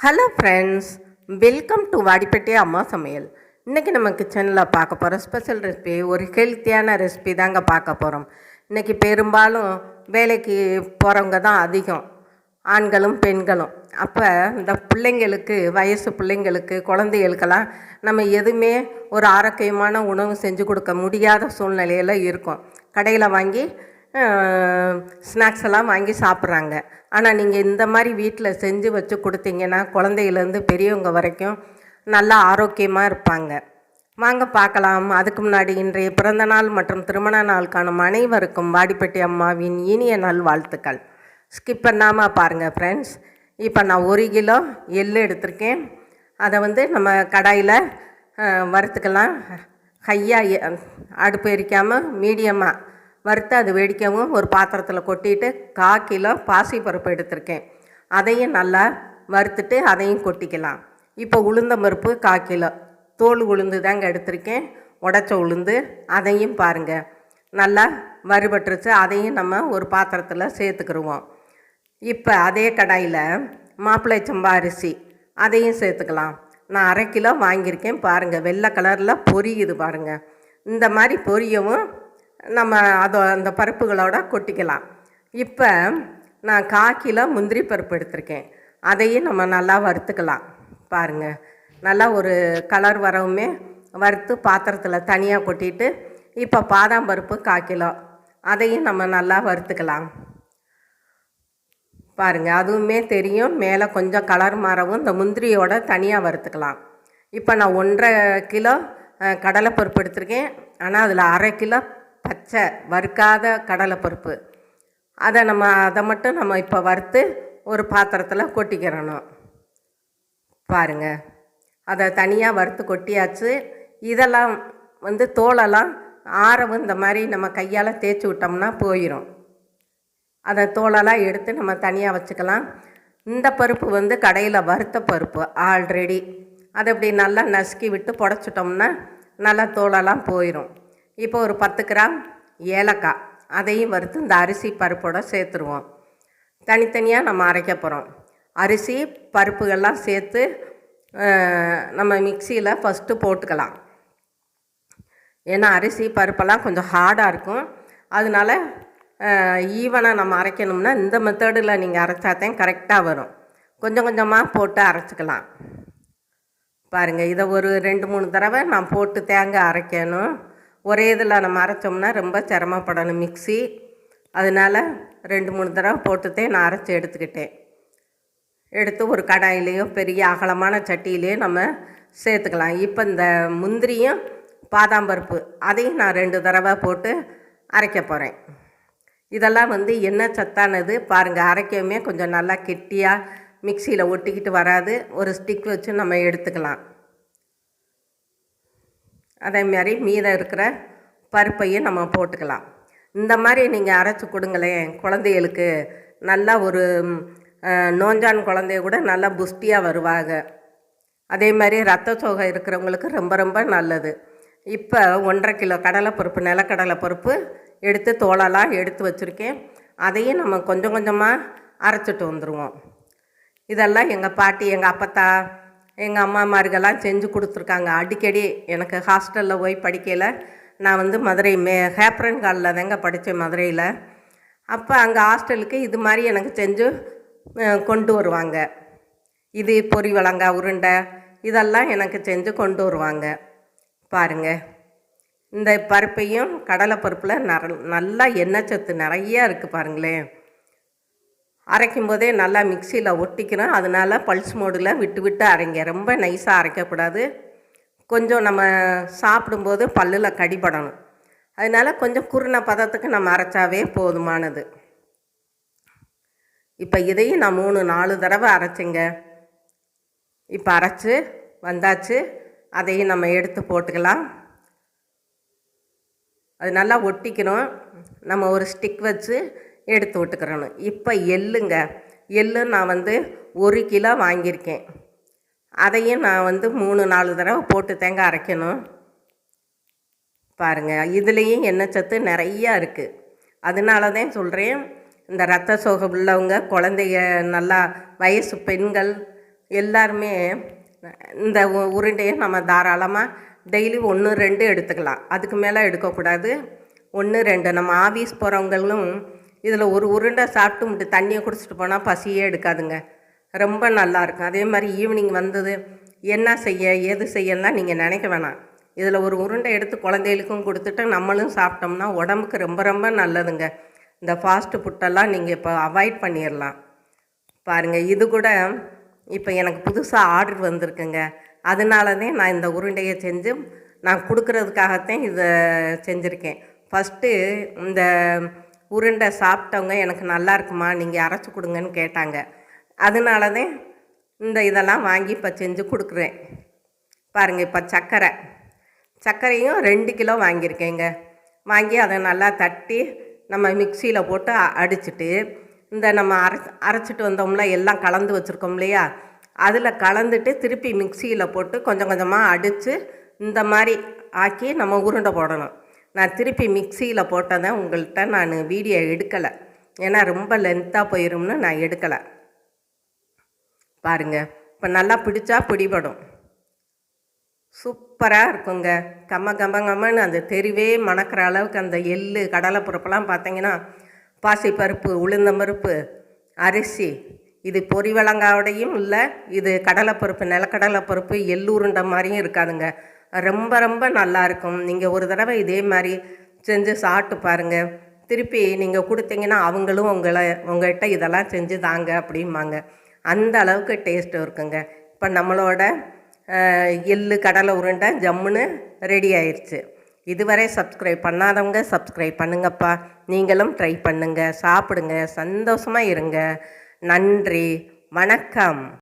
Hello friends welcome to Vadipatti அம்மா சமையல். இன்றைக்கி நம்ம கிச்சனில் பார்க்க போகிற ஸ்பெஷல் ரெசிபி ஒரு ஹெல்த்தியான ரெசிபி தாங்க பார்க்க போகிறோம் இன்றைக்கி பெரும்பாலும் வேலைக்கு போகிறவங்க தான் அதிகம். ஆண்களும் பெண்களும். அப்போ இந்த பிள்ளைங்களுக்கு வயசு பிள்ளைங்களுக்கு குழந்தைகளுக்கெல்லாம் நம்ம எதுவுமே ஒரு ஆரோக்கியமான உணவு செஞ்சு கொடுக்க முடியாத சூழ்நிலையில் இருக்கும். கடையில் வாங்கி ஸ்நாக்ஸ் எல்லாம் வாங்கி சாப்பிட்றாங்க. ஆனால் நீங்கள் இந்த மாதிரி வீட்டில் செஞ்சு வச்சு கொடுத்தீங்கன்னா குழந்தையிலேருந்து பெரியவங்க வரைக்கும் நல்லா ஆரோக்கியமாக இருப்பாங்க. வாங்க பார்க்கலாம். அதுக்கு முன்னாடி இன்றைய பிறந்த நாள் மற்றும் திருமண நாள் காணும் அனைவருக்கும் வாடிப்பட்டி அம்மாவின் இனிய நல் வாழ்த்துக்கள். ஸ்கிப் பண்ணாமல் பாருங்கள் ஃப்ரெண்ட்ஸ் இப்போ நான் ஒரு கிலோ எள் எடுத்திருக்கேன். அதை வந்து நம்ம கடாயில் வறுத்துக்கலாம். ஹையாக அடுப்பு எரிக்காமல் மீடியமாக வறுத்து அது வெடிக்கவும் ஒரு பாத்திரத்தில் கொட்டிட்டு கா கிலோ பாசி பருப்பு எடுத்திருக்கேன். அதையும் நல்லா வறுத்துட்டு அதையும் கொட்டிக்கலாம். இப்போ உளுந்த பருப்பு கா கிலோ. தோல் உளுந்து தாங்க எடுத்திருக்கேன். உடச்ச உளுந்து அதையும் பாருங்கள் நல்லா வறுபட்டுருச்சு. அதையும் நம்ம ஒரு பாத்திரத்தில் சேர்த்துக்கிருவோம். இப்போ அதே கடாயில் மாப்பிள்ளை சம்பா அரிசி அதையும் சேர்த்துக்கலாம். நான் அரை கிலோ வாங்கியிருக்கேன். பாருங்கள் வெள்ளை கலரில் பொரியுது பாருங்கள் இந்த மாதிரி பொரியவும் நம்ம அதை அந்த பருப்புகளோட கொட்டிக்கலாம். இப்போ நான் கா கிலோ முந்திரி பருப்பு எடுத்திருக்கேன். அதையும் நம்ம நல்லா வறுத்துக்கலாம். பாருங்கள் நல்லா ஒரு கலர் வரவுமே வறுத்து பாத்திரத்தில் தனியாக கொட்டிட்டு இப்போ பாதாம் பருப்பு கா கிலோ. அதையும் நம்ம நல்லா வறுத்துக்கலாம். பாருங்கள் அதுவுமே தெரியும். மேலே கொஞ்சம் கலர் மாறவும் இந்த முந்திரியோட தனியாக வறுத்துக்கலாம். இப்போ நான் ஒன்றரை கிலோ கடலைப்பருப்பு எடுத்திருக்கேன். ஆனால் அதில் அரை கிலோ பச்சை வறுக்காத கடலைப்பருப்பு அதை நம்ம அதை மட்டும் நம்ம இப்போ வறுத்து ஒரு பாத்திரத்தில் கொட்டிக்கிறணும். பாருங்க. அதை தனியாக வறுத்து கொட்டியாச்சு. இதெல்லாம் வந்து தோலெல்லாம் ஆறவும் இந்த மாதிரி நம்ம கையால் தேய்ச்சி விட்டோம்னா போயிடும் அதை தோலெல்லாம் எடுத்து நம்ம தனியாக வச்சுக்கலாம். இந்த பருப்பு வந்து கடையில் வறுத்த பருப்பு ஆல்ரெடி அதை இப்படி நல்லா நசுக்கி விட்டு புடச்சிட்டோம்னா நல்லா தோலெல்லாம் போயிடும் இப்போ ஒரு பத்து கிராம் ஏலக்காய். அதையும் வறுத்து இந்த அரிசி பருப்போட சேர்த்துருவோம். தனித்தனியாக நம்ம அரைக்க போகிறோம் அரிசி பருப்புகள்லாம் சேர்த்து நம்ம மிக்சியில் ஃபஸ்ட்டு போட்டுக்கலாம். ஏன்னா அரிசி பருப்பெல்லாம் கொஞ்சம் ஹார்டாக இருக்கும். அதனால ஈவனாக நம்ம அரைக்கணும்னா இந்த மெத்தடில் நீங்கள் அரைச்சாதான் கரெக்டாக வரும். கொஞ்சம் கொஞ்சமாக போட்டு அரைச்சிக்கலாம். பாருங்கள் இதை ஒரு ரெண்டு மூணு தடவை நான் போட்டு தேங்காய் அரைக்கணும். ஒரே இதில் நம்ம அரைச்சோம்னா ரொம்ப சிரமப்படணும் மிக்ஸி. அதனால் ரெண்டு மூணு தடவை போட்டுத்தே நான் அரைச்சி எடுத்துக்கிட்டேன். எடுத்து ஒரு கடாயிலையும் பெரிய அகலமான சட்டியிலையோ நம்ம சேர்த்துக்கலாம். இப்போ இந்த முந்திரியும் பாதாம் பருப்பு அதையும் நான் ரெண்டு தடவை போட்டு அரைக்க போகிறேன் இதெல்லாம் வந்து என்ன சத்தானது பாருங்கள் அரைக்கவுமே கொஞ்சம் நல்லா கெட்டியாக மிக்சியில் ஒட்டிக்கிட்டு வராது. ஒரு ஸ்டிக் வச்சு நம்ம எடுத்துக்கலாம். அதே மாதிரி மீதம் இருக்கிற பருப்பையும் நம்ம போட்டுக்கலாம். இந்த மாதிரி நீங்கள் அரைச்சி கொடுங்களேன். குழந்தைகளுக்கு நல்லா ஒரு நோஞ்சான் குழந்தைய கூட நல்லா புஷ்டியாக வருவாங்க. அதே மாதிரி ரத்த சோகை இருக்கிறவங்களுக்கு ரொம்ப ரொம்ப நல்லது. இப்போ ஒன்றரை கிலோ கடலைப்பருப்பு நிலக்கடலை பருப்பு எடுத்து தோலெல்லாம் எடுத்து வச்சுருக்கேன். அதையும் நம்ம கொஞ்சம் கொஞ்சமாக அரைச்சிட்டு வந்துடுவோம் இதெல்லாம் எங்கள் பாட்டி எங்கள் அப்பத்தா எங்கள் அம்மாமார்கள்லாம் செஞ்சு கொடுத்துருக்காங்க. அடிக்கடி எனக்கு ஹாஸ்டலில் போய் படிக்கையில் நான் வந்து மதுரை மே ஹேப்ரன் காலில் தாங்க படித்தேன் மதுரையில். அப்போ அங்கே ஹாஸ்டலுக்கு இது மாதிரி எனக்கு செஞ்சு கொண்டு வருவாங்க. இது பொரி வளங்கா உருண்டை இதெல்லாம் எனக்கு செஞ்சு கொண்டு வருவாங்க. பாருங்க. இந்த பருப்பையும் கடலை பருப்பில் நர நல்லா எண்ணெய் சத்து நிறையா இருக்குது பாருங்களேன். அரைக்கும் போதே நல்லா மிக்சியில் ஒட்டிக்கிறோம் அதனால் பல்ஸ் மோடில் விட்டு விட்டு அரைங்க. ரொம்ப நைஸாக அரைக்கக்கூடாது. கொஞ்சம் நம்ம சாப்பிடும்போது பல்லில் கடிபடணும். அதனால கொஞ்சம் குருண பதத்துக்கு நம்ம அரைச்சாவே போதுமானது. இப்போ இதையும் நான் மூணு நாலு தடவை அரைச்சிங்க. இப்போ அரைச்சி வந்தாச்சு. அதையும் நம்ம எடுத்து போட்டுக்கலாம். அது நல்லா ஒட்டிக்கணும். நம்ம ஒரு ஸ்டிக் வச்சு எடுத்து விட்டுக்கிறணும். இப்போ எள்ளுங்க. எள்ளு நான் வந்து ஒரு கிலோ வாங்கியிருக்கேன். அதையும் நான் வந்து மூணு நாலு தடவை போட்டு தேங்காய் அரைக்கணும். பாருங்கள் இதுலேயும் எண்ணெய் சத்து நிறையா இருக்குது அதனால தான் சொல்கிறேன் இந்த ரத்த சோகம் உள்ளவங்க குழந்தைய நல்லா வயசு பெண்கள் எல்லாருமே இந்த உருண்டையை நம்ம தாராளமாக டெய்லி ஒன்று ரெண்டு எடுத்துக்கலாம். அதுக்கு மேலே எடுக்கக்கூடாது. ஒன்று ரெண்டு. நம்ம ஆஃபீஸ் போகிறவங்களும் இதில் ஒரு உருண்டை சாப்பிட்டு முட்டு தண்ணியை குடிச்சிட்டு போனால் பசியே எடுக்காதுங்க. ரொம்ப நல்லா இருக்கும். அதே மாதிரி ஈவினிங் வந்தது என்ன செய்ய ஏது செய்யலாம் நீங்கள் நினைக்க வேணாம். இதில் ஒரு உருண்டை எடுத்து குழந்தைகளுக்கும் கொடுத்துட்டு நம்மளும் சாப்பிட்டோம்னா உடம்புக்கு ரொம்ப ரொம்ப நல்லதுங்க. இந்த ஃபாஸ்ட்டு ஃபுட்டெல்லாம் நீங்கள் இப்போ அவாய்ட் பண்ணிடலாம். பாருங்கள் இது கூட இப்போ எனக்கு புதுசாக ஆர்டர் வந்திருக்குங்க. அதனால தான் நான் இந்த உருண்டையை செஞ்சு நான் கொடுக்கறதுக்காகத்தான் இதை செஞ்சுருக்கேன். ஃபஸ்ட்டு இந்த உருண்டை சாப்பிட்டவங்க எனக்கு நல்லா இருக்குமா? நீங்கள் அரைச்சி கொடுங்கன்னு கேட்டாங்க. அதனால தான் இந்த இதெல்லாம் வாங்கி இப்போ செஞ்சு கொடுக்குறேன். பாருங்கள் இப்போ சர்க்கரை சர்க்கரையும் ரெண்டு கிலோ வாங்கியிருக்கேங்க. வாங்கி அதை நல்லா தட்டி நம்ம மிக்சியில் போட்டு அ- அடிச்சிட்டு இந்த நம்ம அரை அரைச்சிட்டு வந்தோம்ல எல்லாம் கலந்து வச்சுருக்கோம் இல்லையா? அதில் கலந்துட்டு திருப்பி மிக்சியில் போட்டு கொஞ்சம் கொஞ்சமாக அடித்து இந்த மாதிரி ஆக்கி நம்ம உருண்டை போடணும். நான் திருப்பி மிக்சியில் போட்டதை உங்கள்கிட்ட நான் வீடியோ எடுக்கலை. ஏன்னா ரொம்ப லென்த்தாக போயிரும்னு நான் எடுக்கலை. பாருங்க. இப்போ நல்லா பிடிச்சா பிடிபடும். சூப்பராக இருக்குங்க. கம்ம கம்ம கம்மன்னு அந்த தெருவே மணக்கிற அளவுக்கு அந்த எள்ளு கடலைப்பருப்பெல்லாம் பார்த்தீங்கன்னா பாசிப்பருப்பு உளுந்தம்பருப்பு அரிசி இது பொரிவளங்காவோடையும் இல்லை இது கடலைப்பருப்பு நிலக்கடலைப்பருப்பு எள்ளு உருண்டை மாதிரியும் இருக்காதுங்க. ரொம்ப ரொம்ப நல்லா இருக்கும் நீங்கள் ஒரு தடவை இதே மாதிரி செஞ்சு சாப்பிட்டு பாருங்கள் திருப்பி நீங்கள் கொடுத்தீங்கன்னா அவங்களும் உங்களை உங்கள்கிட்ட இதெல்லாம் செஞ்சு தாங்க அப்படிம்பாங்க. அந்த அளவுக்கு டேஸ்ட்டு இருக்குங்க. இப்போ நம்மளோட எள்ளு கடலை உருண்டை ஜம்முன்னு ரெடி ஆயிடுச்சு இதுவரை சப்ஸ்கிரைப் பண்ணாதவங்க சப்ஸ்கிரைப் பண்ணுங்கப்பா. நீங்களும் ட்ரை பண்ணுங்கள் சாப்பிடுங்க. சந்தோஷமாக இருங்க. நன்றி. வணக்கம்.